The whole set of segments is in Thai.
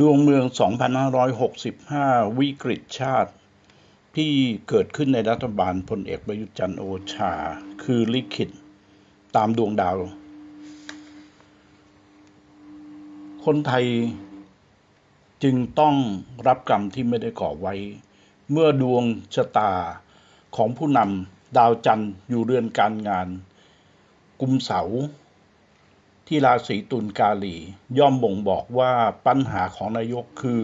ดวงเมือง 2565 วิกฤตชาติ ที่เกิดขึ้นในรัฐบาลพลเอกประยุทธ์จันทร์โอชา คือลิขิตตามดวงดาว คนไทยจึงต้องรับกรรมที่ไม่ได้ก่อไว้ เมื่อดวงชะตาของผู้นำดาวจันทร์อยู่เรือนการงาน กุมเสา ที่ราศีตุลกาลี ย่อมบ่งบอกว่าปัญหาของนายกคือ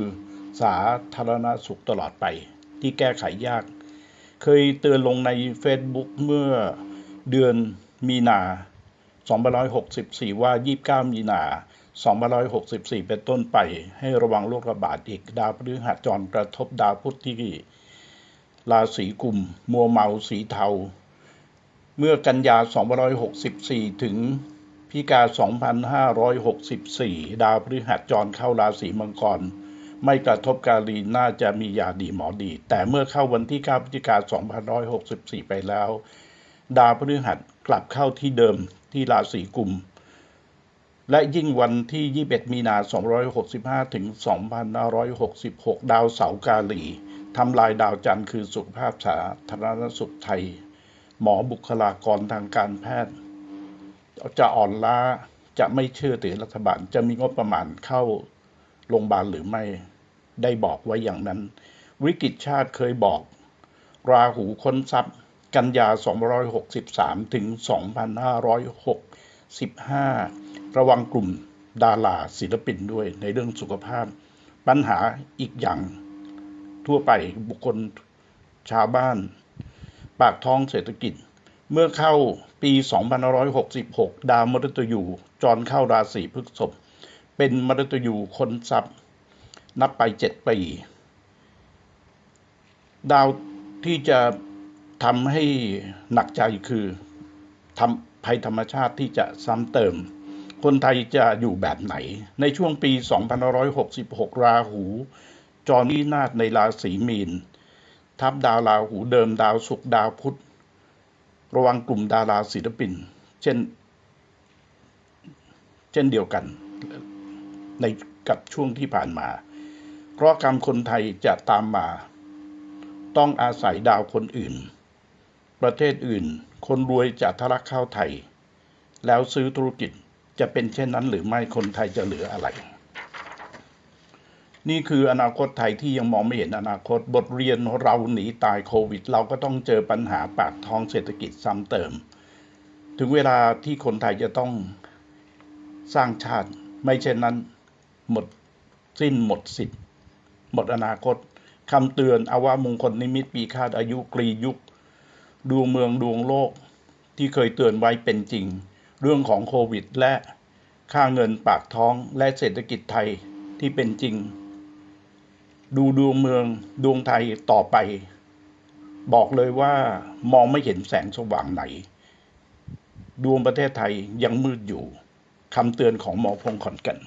สาธารณสุขตลอดไป ที่แก้ไขยาก เคยเตือนลงใน Facebook เมื่อเดือนมีนา2564 ว่า 29 มีนา2564 เป็นต้นไป ให้ระวังโรคระบาดอีกดาวพฤหัสจรกระทบดาวพุธที่ราศีกุม มัวเมาสีเทา เมื่อกันยา2564 ถึง พิกา 2564 ดาวพฤหัสจรเข้าราศีมังกร ไม่กระทบกาลีน่าจะมียาดีหมอดี แต่เมื่อเข้าวันที่ 9 พฤศจิกายน 2564 ไปแล้ว ดาวพฤหัสกลับเข้าที่เดิมที่ราศีกุม และยิ่งวันที่ 21 มีนา 265 ถึง 2566 ดาวเสาร์กาลีทำลายดาวจันทร์คือสุขภาพสาธารณสุขไทย หมอบุคลากรทางการแพทย์ จะอ่อนล้าจะไม่เชื่อถือรัฐบาล จะมีงบประมาณเข้าโรงพยาบาลหรือไม่ได้บอกไว้อย่างนั้น วิกฤตชาติเคยบอก ราหูค้นทรัพย์ กันยา 263 ถึง 2565 ระวังกลุ่มดาราศิลปินด้วยในเรื่องสุขภาพ ปัญหาอีกอย่าง ทั่วไปบุคคลชาวบ้าน ปากท้องเศรษฐกิจ เมื่อเข้าปี 2566 ดาวมฤตยูจรเข้าราศีพฤษภเป็นมฤตยูคนทรัพย์ นับไปเจ็ดปี ดาวที่จะทำให้หนักใจคือทำภัยธรรมชาติที่จะซ้ำเติม คนไทยจะอยู่แบบไหน ในช่วงปี 2566 ราหู จรนินาศในราศีมีน ทับดาวราหูเดิมดาวศุกร์ดาวพุธ ระวังกลุ่มดาราศิลปิน เช่น เช่นเดียวกัน ในกับช่วงที่ผ่านมา เพราะกรรมคนไทยจะตามมา ต้องอาศัยดาวคนอื่น ประเทศอื่น คนรวยจะทะลักเข้าไทย แล้วซื้อธุรกิจจะเป็นเช่นนั้นหรือไม่คนไทยจะเหลืออะไร นี่คืออนาคตไทยที่ยังมองไม่เห็นอนาคตบทเรียนเราหนีตายโควิด เราก็ต้องเจอปัญหาปากท้องเศรษฐกิจซ้ำเติม ถึงเวลาที่คนไทยจะต้องสร้างชาติ ไม่เช่นนั้นหมดสิ้นหมดสิทธิ์หมดอนาคตคำเตือนอาวามงคลนิมิตปีคาดอายุกรียุคดวงเมืองดวงโลกที่เคยเตือนไว้เป็นจริง เรื่องของโควิด และค่าเงินปากท้องและเศรษฐกิจไทยที่เป็นจริง ดูดวงเมืองดวงไทยต่อไป บอกเลยว่ามองไม่เห็นแสงสว่างไหน ดวงประเทศไทยยังมืดอยู่คำเตือนของหมอพงศ์ขอนแก่น